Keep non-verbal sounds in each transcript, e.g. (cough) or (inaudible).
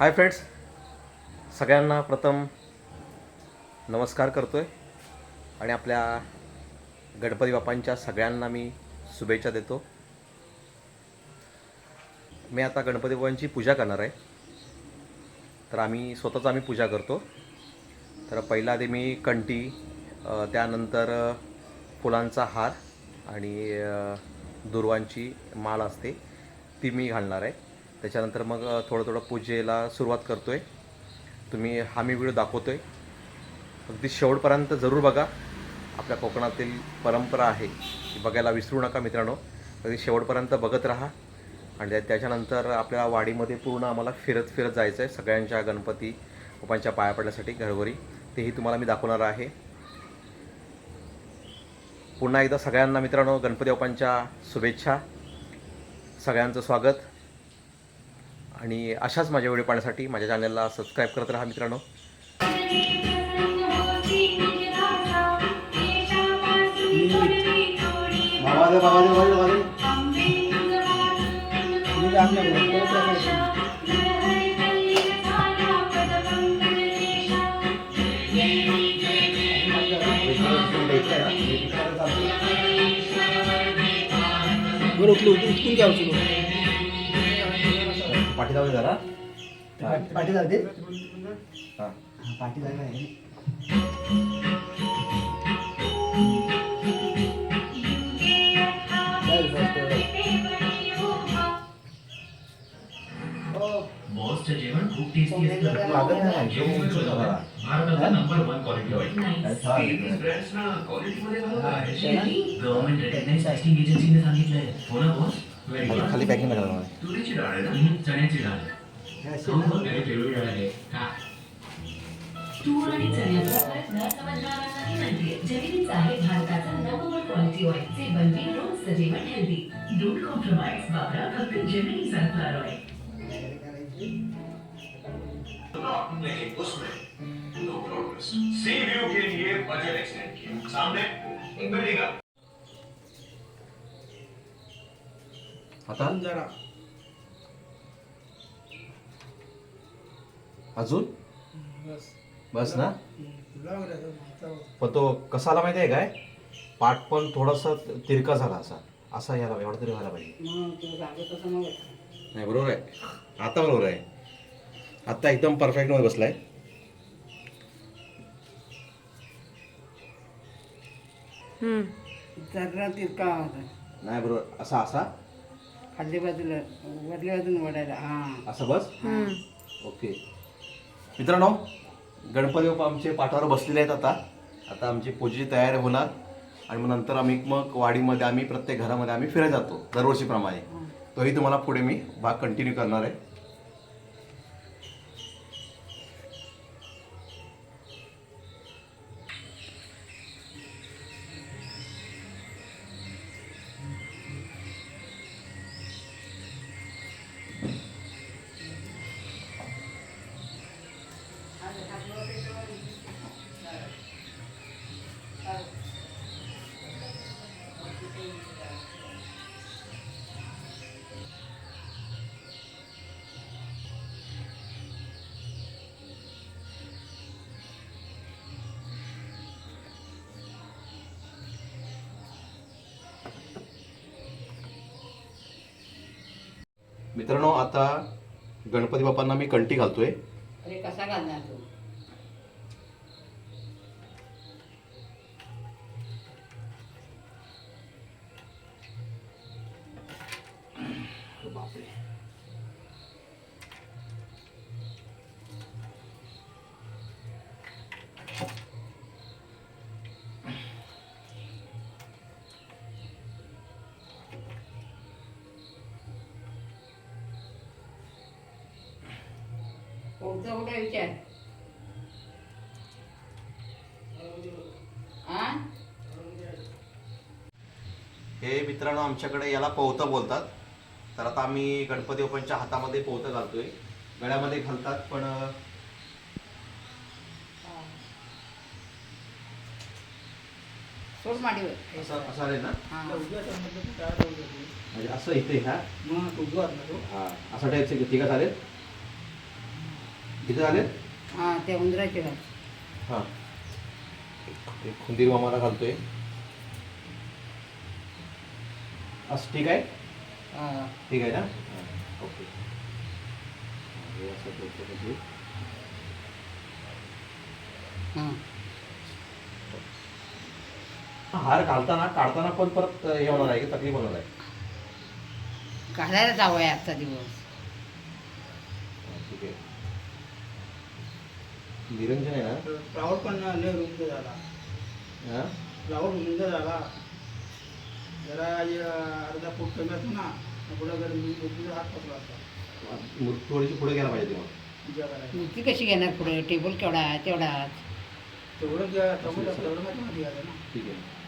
Hi friends सगळ्यांना प्रथम नमस्कार करतो आहे आणि आपल्या गणपती बाप्पांच्या सगळ्यांना मी शुभेच्छा देतो. मी आता गणपती बाप्पांची पूजा करणार आहे. तर आम्ही स्वतःच आम्ही पूजा करतो. तर पहिला आधी मी कंटी त्यानंतर फुलांचा हार आणि दुर्वांची माळ असते ती मी घालणार आहे. त्याच्यानंतर मग थोडं थोडं पूजेला सुरुवात करतो आहे तुम्ही हा मी व्हिडिओ दाखवतो आहे अगदी शेवटपर्यंत जरूर बघा. आपल्या कोकणातील परंपरा आहे ती बघायला विसरू नका मित्रांनो. अगदी शेवटपर्यंत बघत राहा. आणि त्याच्यानंतर आपल्या वाडीमध्ये पूर्ण आम्हाला फिरत फिरत जायचं आहे सगळ्यांच्या गणपती बाप्पांच्या पाया पडण्यासाठी घरोघरी. तेही तुम्हाला मी दाखवणार आहे. पुन्हा एकदा सगळ्यांना मित्रांनो गणपती बाप्पांच्या शुभेच्छा. सगळ्यांचं स्वागत. आणि अशाच माझ्या व्हिडिओ पाहण्यासाठी माझ्या चॅनलला सबस्क्राईब करत राहा मित्रांनो. बाबा दे बाबा पाठी जाऊ दे जरा. पाठी- पाठी जाते हां. हा, पाठी जागा आहे. हो. बॉसचं जेवण खूप टेस्टी असतं. लागत नाही. हा? भारताचा नंबर वन क्वालिटी. शेणा? गव्हर्नमेंट रेकग्नाइज टेस्टिंग एजन्सीने सांगितलंय. हो ना बॉस खाली-. खाली पॅकिंग करणार तुरीची डाळ आहे ना चण्याची डाळ आहे. अशी ना? हो, आहे हा. तूर आणि चण्याचा फरक न समजणाऱ्यांनाही माहितीये जमिनीचा आहे भारताचा नंबर क्वालिटी ऑइल जे बनवी रोजचं जेवण हेल्दी डोंट कॉम्प्रोमाइज वापरा फक्त जमिनी सनफ्लॉवर ऑइल लेकिन उसमें नो प्रोग्रेस सी व्यू के लिए बजट एक्सटेंड किया सामने एक बिल्डिंग आता? जरा. अजून? बस. बस ना. पण तो कसा आला माहिती आहे काय? पाठ पण थोडासा तिरका झाला असा. असा यायला एवढा तरी व्हायला पाहिजे. नाही बरोबर आहे. आता बरोबर आहे. आता एकदम परफेक्टमध्ये बसलाय. जरा तिरका होता नाही बरोबर. असा असा. खाली बाजूला वरल्या बाजून वडायला हा. असं बस? ओके. मित्रांनो गणपती बाप्पा आमचे पाठावर बसलेले आहेत आता. आता आमची पूजेची तयारी होणार. आणि मग नंतर आम्ही मग वाडीमध्ये आम्ही प्रत्येक घरामध्ये आम्ही फिरायला जातो दरवर्षीप्रमाणे. तोही तुम्हाला पुढे मी भाग कंटिन्यू करणार आहे. मित्रांनो आता गणपती बाप्पांना मी कंटी घालतोय. अरे कसा घालणार तू? विचार. आ? हे मित्रांनो आमच्याकडे याला पवतं बोलतात. तर आता आम्ही गणपती बाप्पांच्या हातामध्ये पवतं घालतोय. गळ्यामध्ये घालतात पण अं, सोड माडीवर. असं आहे ना? हा? म्हणजे असं इथे ह्या? हा असा टाईपचे तिघा चालेल? किती झाले? हां ते उंदराचे घाल हां. एक खुंदीर मामाला घालतोय. असं ठीक आहे? हां. ठीक आहे ना? ओके. हे असं म्हणजे. हां. हार घालताना काढताना पण परत हे होणार आहे की तकलीफ होणार आहे? घालायला जावं आहे आजचा दिवस हां, ठीक आहे निरंजन आहे ना? फ्लावर पण लय रुंद झाला. हां? फ्लावर रुंद झाला. जरा अर्धा फूट कमी असतो ना पुढं जर मी मुलीचा हात पकडला असता. मूर्ती थोडीशी पुढे गेला पाहिजे तेव्हा पूजा मूर्ती कशी घेणार पुढे? टेबल केवढा आहे तेवढाच. तेवढं जे- तेवढं तेवढं माहिती ना. ठीक आहे.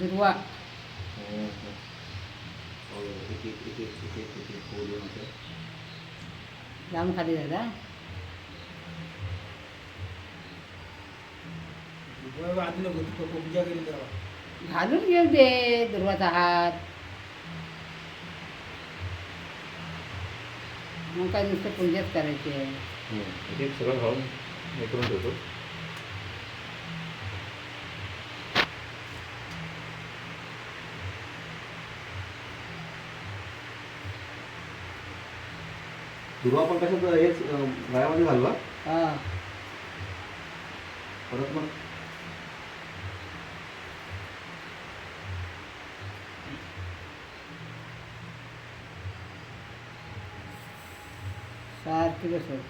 दुर्वा जाम खाली दादा घालून घेऊ दे दुर्वाचा हात. मग काय नुसतं पूजाच करायची. आहे एक सगळं घालून हे करून ठेवतो. दुर्वा पण कशात हेच अं, गळ्यामध्ये घालवा. हां. परत मग? सारखी बसव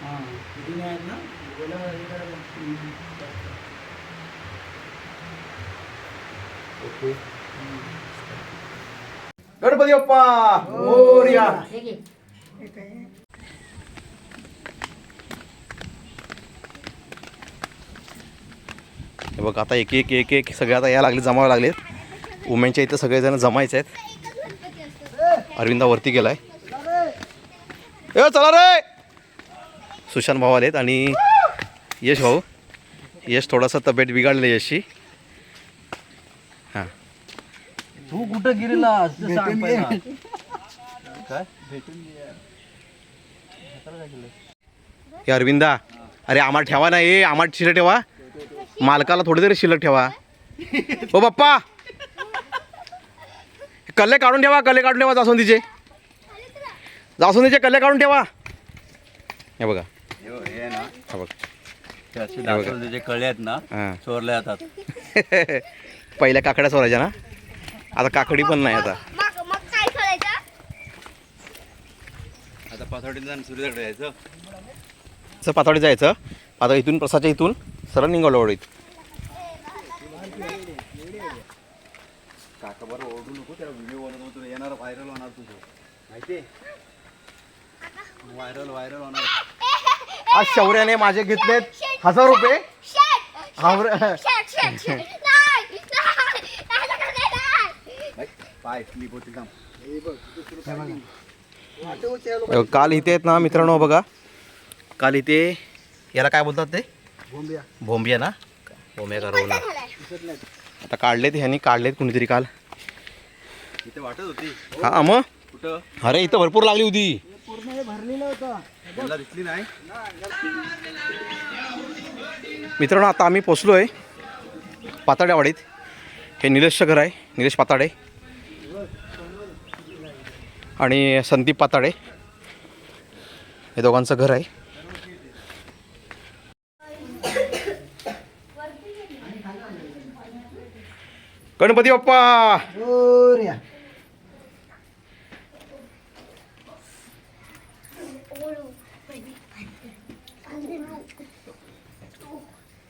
हां किती नाही आहेत ना बोला हे करायचं ओके गणपती बाप्पा बघ आता एक एक एक एक सगळे आता या लागले जमावे लागलेत उमेनच्या इथं सगळेजण जमायचे आहेत. अरविंदा वरती गेलाय. ए चला रे! सुशांत भाऊ आलेत आणि यश भाऊ. यश थोडासा तब्येत बिघडलेली यशी. यशची हां तू कुठं सांग पहिला. काय? हे अरविंदा. अरे आम्हाला ठेवा ना ए आम्हाला शिल्लक ठेवा. मालकाला थोडी तरी शिल्लक ठेवा. ओ बाप्पा! कल्ले काढून ठेवा कल्ले काढून ठेवा जास्वंदीचे. जास्वंदीचे कल्ले काढून ठेवा. हे बघा. हे ना हा बघ. ते असे दाखवले जे कळे आहेत ना हां. चोरले जातात. (laughs) पहिल्या काकड्या सोडायच्या ना? आता काकडी पण नाही आता. मग मग काय आता पाथर्डीला जाऊन सूर्यकडे यायचं. असं पातळी जायचं. आता इथून प्रसाच्या इथून सरळ निघालो वडीत काका बरं ओरडू नको त्याला व्हिडिओ बनवतो तुला येणार व्हायरल होणार तुझं. माहिती? व्हायरल व्हायरल होणार. आज शौर्याने माझे घेतलेत हजार रुपये. शेट हावर शेट शेट शेट नाही नाही नाही नाही नाही बाई, पाय स्लिप काल इथे आहेत ना मित्रांनो बघा. काल इथे याला काय बोलतात ते? भोंबिया भोंबिया ना? भोंबिया करवला. आता काढलेत ह्यांनी काढलेत कुणीतरी काल. इथे वाटत होती. हा मग? कुठं? अरे इथं भरपूर लागली होती. पूर्ण हे भरलेलं होतं. त्यांना दिसली नाही? मित्रांनो आता आम्ही पोचलो आहे पाताड्यावाडीत. हे निलेशचं घर आहे निलेश पाताडे. आणि संदीप पाताडे. हे दोघांचं घर आहे. गणपती बाप्पा!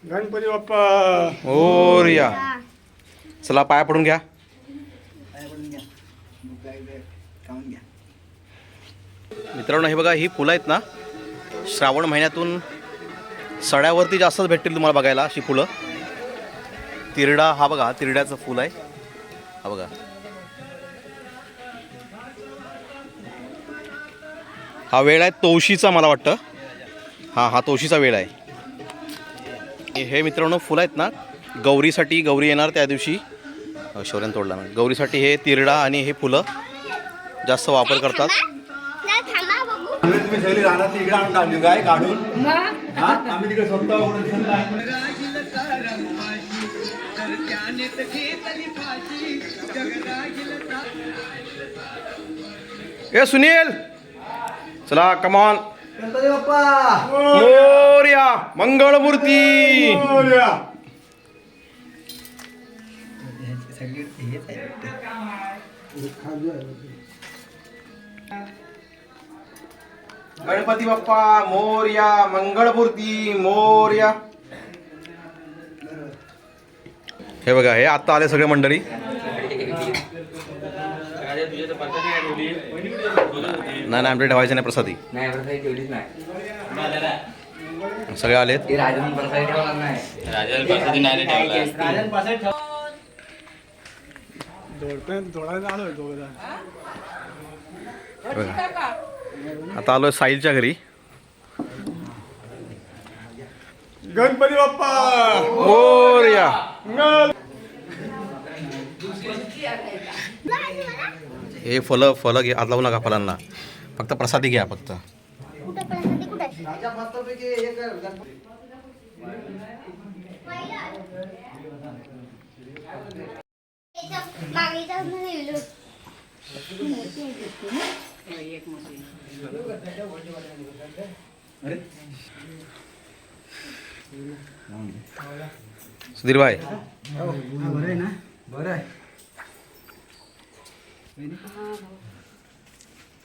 गणपती बाप्पा! ओरिया चला पाया पडून घ्या खाऊन घ्या मित्रांनो हे बघा ही फुलं आहेत ना श्रावण महिन्यातून सड्यावरती जास्तच भेटतील तुम्हाला बघायला अशी फुलं. तिरडा हा बघा तिरड्याचं फुल आहे. हा बघा. हा वेळ आहे तोशीचा मला वाटतं. हा हा तोशीचा वेळ आहे. हे मित्रांनो फुलं आहेत ना गौरीसाठी गौरी येणार त्या दिवशी. शौर्यान तोडला ना. गौरीसाठी हे तिरडा आणि हे फुलं जास्त वापर करतात. सगळी राहणार इकडे आणून टाकली काय काढून. हा? आम्ही तिकडे स्वतः. ए सुनील! चला कमॉन मोर्या मंगळमूर्ती! गणपती बाप्पा मोर्या मंगळमूर्ती मोर्या. हे बघा हे आता आले सगळे मंडळी. नाही नाही आमच्या ठेवायचे नाही प्रसादी. सगळे आलेत? ते हे. आता आलोय साहिलच्या घरी. गणपती बाप्पा! मोर्या. हे फलं फलं घे आज लावू नका फलांना. फक्त प्रसादी घ्या फक्त. एक मोठी. सुधीर भाई. बरं आहे ना बरं आहे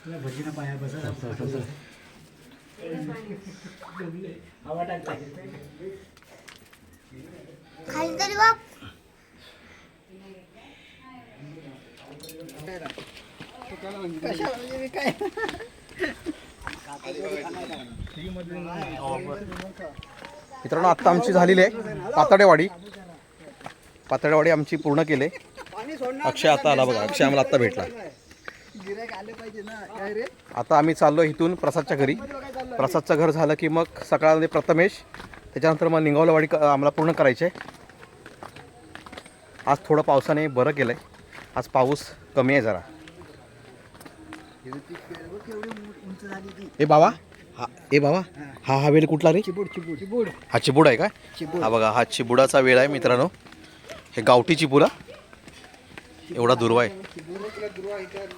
तुला भजीना पाया बसा हवा टाकता खाली तरी बघ मित्रांनो आत्ता आमची झालेली आहे पातळेवाडी. पातळेवाडी आमची पूर्ण केले अक्षय आता आला बघा. अक्षय आम्हाला आत्ता भेटला. आता आम्ही चाललो इथून प्रसादच्या घरी. प्रसादचं घर झालं की मग सकाळमध्ये प्रथमेश त्याच्यानंतर मग निंगावलेवाडी आम्हाला पूर्ण करायचे. आहे. आज थोडं पावसाने बरं केलं आहे आज पाऊस कमी आहे जरा. ए बाबा हा ए बाबा हा हा वेळ कुठला रे? चिबूड चिबूड. चिबूड. हा चिबूड आहे काय? हा बघा हा चिबुडाचा वेळ आहे मित्रांनो. हे गावठी चिबुडा एवढा दुर्वा आहे.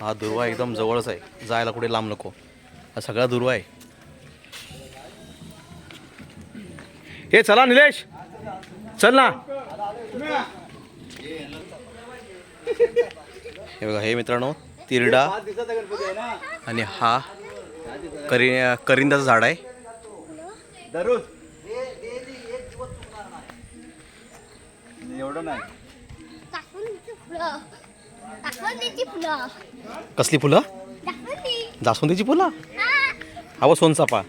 हा दुर्वा एकदम जवळच आहे. जायला कुठे लांब नको. हा सगळा दुर्वा आहे. हे चला निलेश. चल ना. हे बघा हे मित्रांनो तिरडा आणि हा करी करिंदाचं झाड आहे. एवढं नाही. कसली फुलं? जास्वंदी. जास्वंदीची फुलं? हा. हवं सोनचापा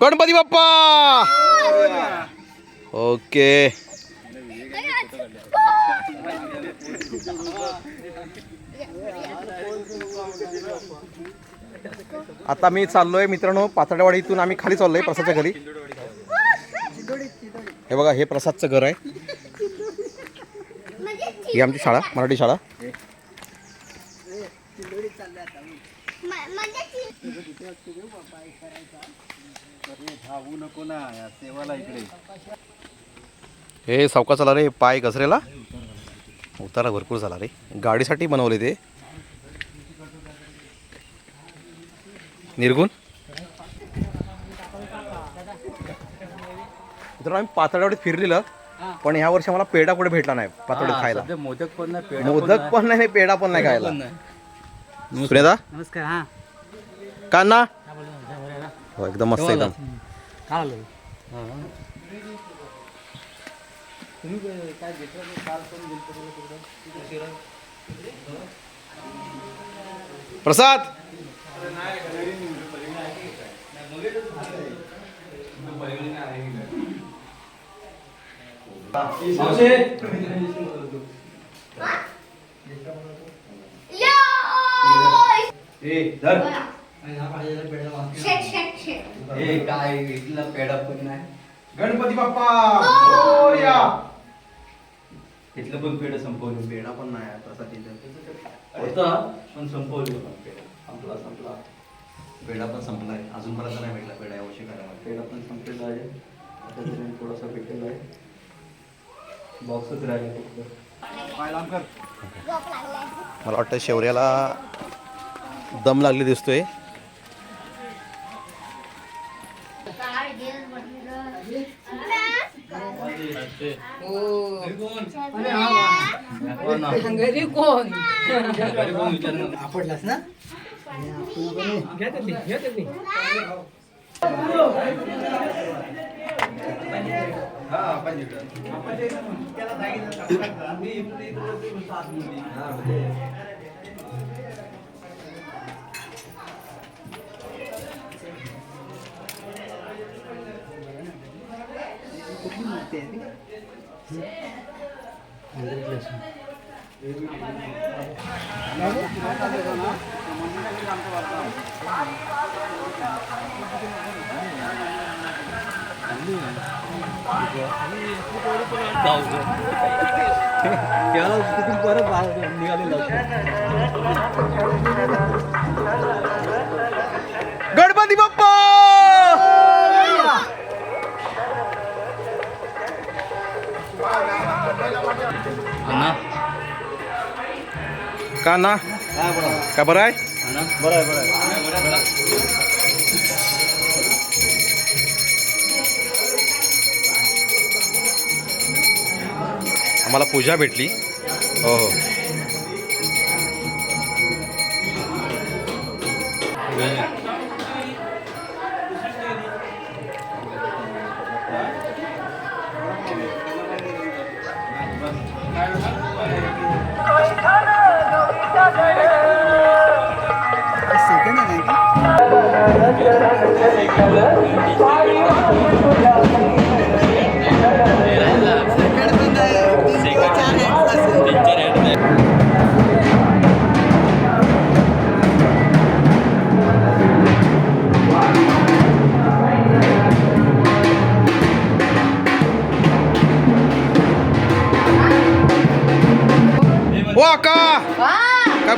गणपती बाप्पा! ओके. आता मी चाललोय मित्रांनो पातळवाडी इथून आम्ही खाली चाललोय प्रसादच्या घरी. हे बघा हे प्रसादचं घर आहे. ही आमची शाळा मराठी शाळा. हे सावका चला रे पाय घसरेला. उतारा भरपूर झाला रे. गाडीसाठी बनवले ते. निर्गुण. मित्रांनो आम्ही पातळीवरती फिरलेलं पण ह्या वर्षी मला पेढा कुठे भेटला नाही पातळीत खायला. मोदक पण नाही मोदक पण नाही. पेढा पण नाही खायला. सुनेदा नमस्कार. हा. कान्ना हो एकदम मस्त एकदम. तुम्ही काय घेतलं काल पण गेलो प्रसाद! काय इथला पेढा पण नाही. गणपती बाप्पा! हो, इथलं पण पेड संपवलं. पेढा पण नाही आहे प्रसाद होता पण संपवलं पण पेढा. संपला संपला. पेढा पण संपलाय. अजूनपर्यंत नाही भेटला पेढा यावर्षी करायला. पेढा पण संपलेला आहे. आता थोडासा भेटलेला आहे. बॉक्सच राहिला फक्त. मला वाटतं शेवऱ्याला दम लागले दिसतोय. घरी कोण? आपडलास ना? हा आपण जिकडं. गणपती बाप्पा अण्णा का ना का बरं आहे? अण्णा आम्हाला पूजा भेटली. हो हो. Yeah.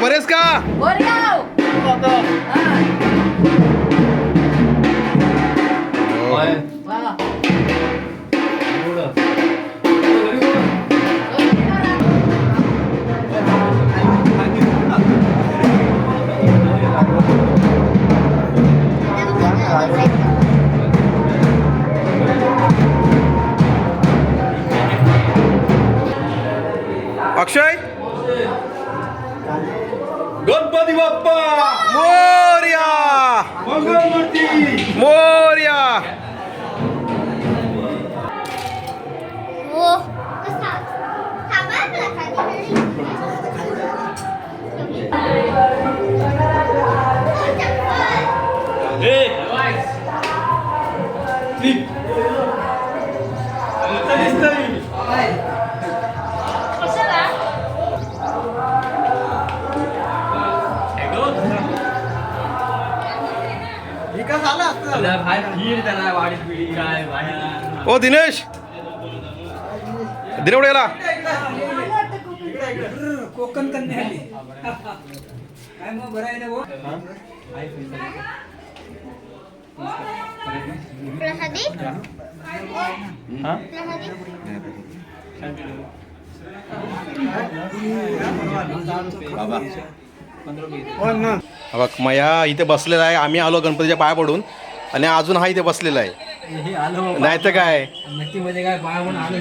काय बरेच का ओ दिनेश. दिनेवडे याला. कोकण कन्या काय मग बरं आहे ना भाऊ? प्रसादी? प्रसादी बघ मया इथे बसलेला आहे. आम्ही आलो गणपतीच्या पाया पडून. आणि अजून हा इथे बसलेला आहे. हे आलो नाही तर काय? म्हणून आलो.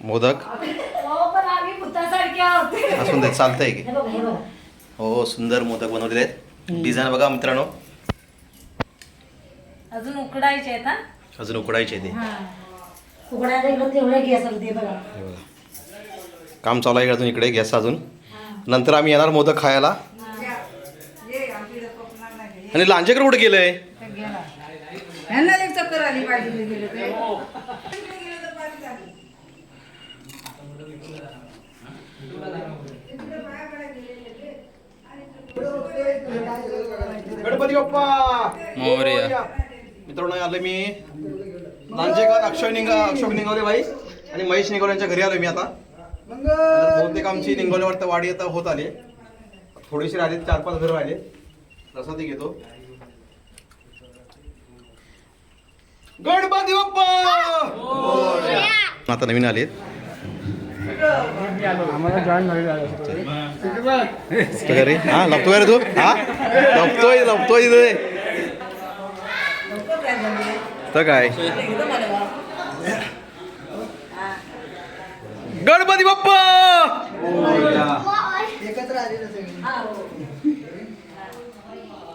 मोदक? हो. असून ते चालतंय की. हे बघा, हे बघा. सुंदर मोदक बनवलेले आहेत. डिझाईन बघा मित्रांनो. अजून उकडायचे आहेत हा? अजून उकडायचे ते. उघडायला गेलो तेवढे गॅस ते बघा. हे बघा. काम चालू आहे अजून इकडे? गॅस अजून. नंतर आम्ही येणार मोदक खायला. आणि लांजेकर कुठे गेलंय? ह्यांना एक चक्कर आली पाहिजे गेले ते. गणपती बाप्पा! मोरया. मित्रांनो आलो मी. लांजेकर अक्षय निंग अशोक निंगवले भाई. आणि महेश निंगवले यांच्या घरी आलो मी आता. बहुतेक आमची निंगवल्यावर तर वाडी आता होत आली. थोडीशी राहिली चार पाच घर राहिले. प्रसादी घेतो. गणपती बाप्पा! आता नवीन आलेत तर रे हा लपतोय रे तू? हा? लपतोय लपतोय रे तर काय? गणपती बाप्पा! हो कसं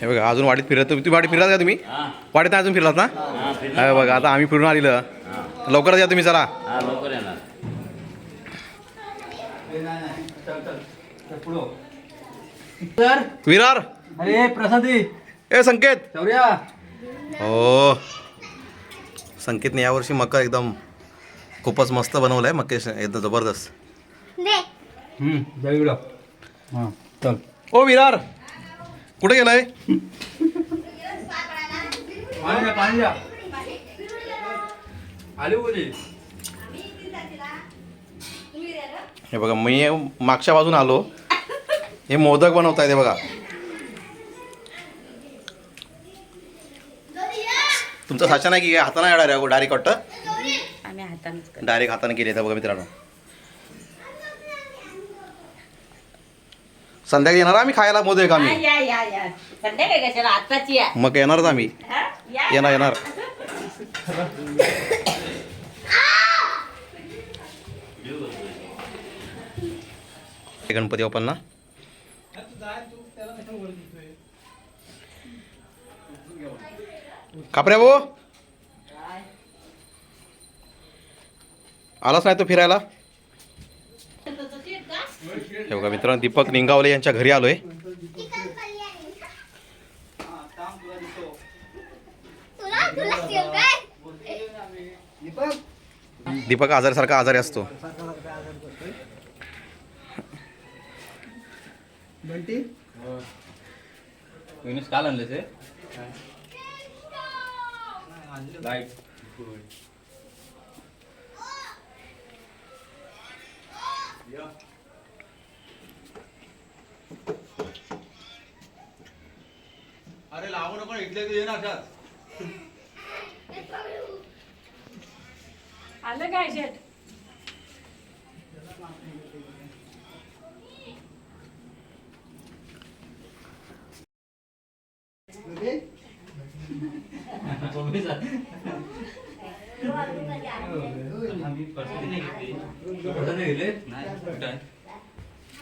हे बघा अजून वाडीत फिरत तुम्ही वाडीत फिरलात का तुम्ही? वाडीत नाही अजून फिरलात ना? हे बघा आता आम्ही फिरून आलेलं. लवकरच या तुम्ही चला विरार. अरे प्रसादी. ए संकेत. शौर्या. हो. संकेतने यावर्षी मका एकदम खूपच मस्त बनवलं आहे मके एकदम जबरदस्त. हां चल. ओ विरार. कुठे गेलाय? हे बघा मी मागच्या बाजून आलो. हे मोदक बनवता येते बघा. तुमचा साचा नाही की काय हाताने डायरेक्ट डायरेक्ट वाटतं? आम्ही डायरेक्ट हाताने केले तर बघा मित्रांनो. संध्याकाळी येणार आम्ही खायला मोदक आम्ही. या या या संध्याकाळी कशाला? आत्ताची या. मग येणारच आम्ही. हा? या. येणार येणार. गणपती बाप्पांना. कापऱ्या भाऊ. आलाच नाही तो फिरायला. हे बघा मित्रांनो दीपक निंगावले यांच्या घरी आलोय. तुला तुला शिव काय दीपक आजारसारखा आजारी असतो. बंटी काल आणले ते लाइट अरे लावू नको इथले ये ना आलं काय शेट कुठे आहे आंबे आंबे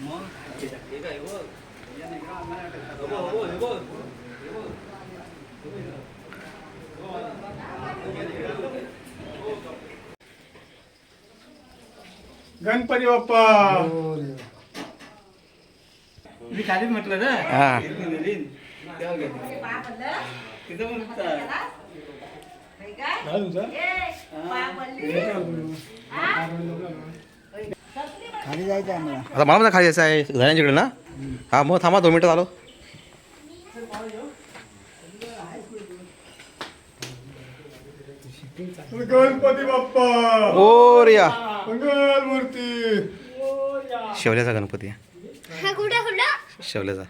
मग हे हे बघ. गणपती बाप्पा. मी खालीच म्हटलं ना. हा. आहे आता मला पण खाली जायचं आहे घरांच्याकडे ना? हा मग थांबा दोन मिनटं आलो गणपती बाप्पा! ओ रिया शेवल्याचा गणपती. हा कुठं कुठं? शेवल्याचा.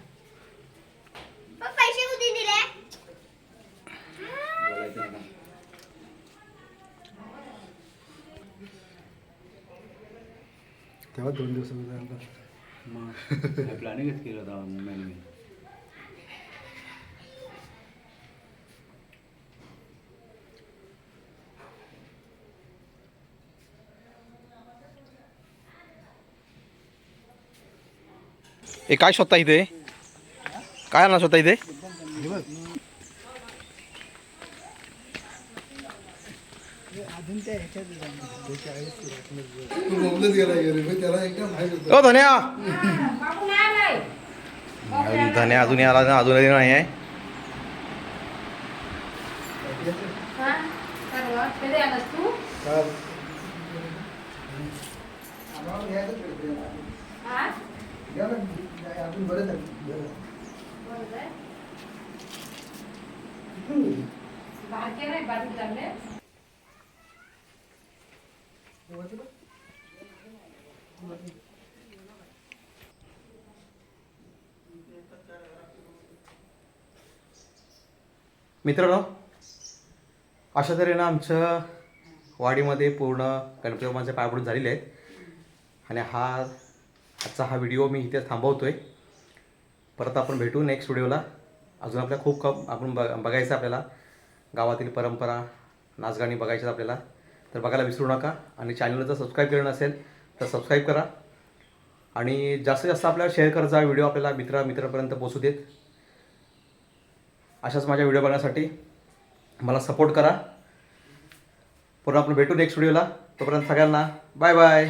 तेव्हा दोन दिवस प्लॅनिंगच केलं होतं मुंबईने हे काय शोधता इथे? काय आणा शोधता इथे? ओ धन्या. अजून धन्या अजूनही आला ना अजूनही नाही आहे. मित्रांनो अशा तऱ्हेनं आमचं वाडीमध्ये पूर्ण गणपती बाप्पांचे पायपडून झालेले आहेत. आणि हा आजचा हा व्हिडिओ मी इथे थांबवतो आहे परत आपण भेटू नेक्स्ट व्हिडिओला. अजून आपल्या खूप कम आपण बघ बघायचं आपल्याला. गावातील परंपरा नाचगाणी बघायचं आपल्याला. तर बघायला विसरू नका. आणि चॅनलला जर सबस्क्राईब केलं नसेल तर सबस्क्राईब करा. आणि जास्तीत जास्त आपल्याला शेअर करायचा व्हिडिओ आपल्याला मित्र मित्रापर्यंत पोचू देत. अशाच माझ्या व्हिडिओ बघण्यासाठी मला सपोर्ट करा. पुन्हा आपण भेटू नेक्स्ट व्हिडिओला तोपर्यंत सगळ्यांना बाय बाय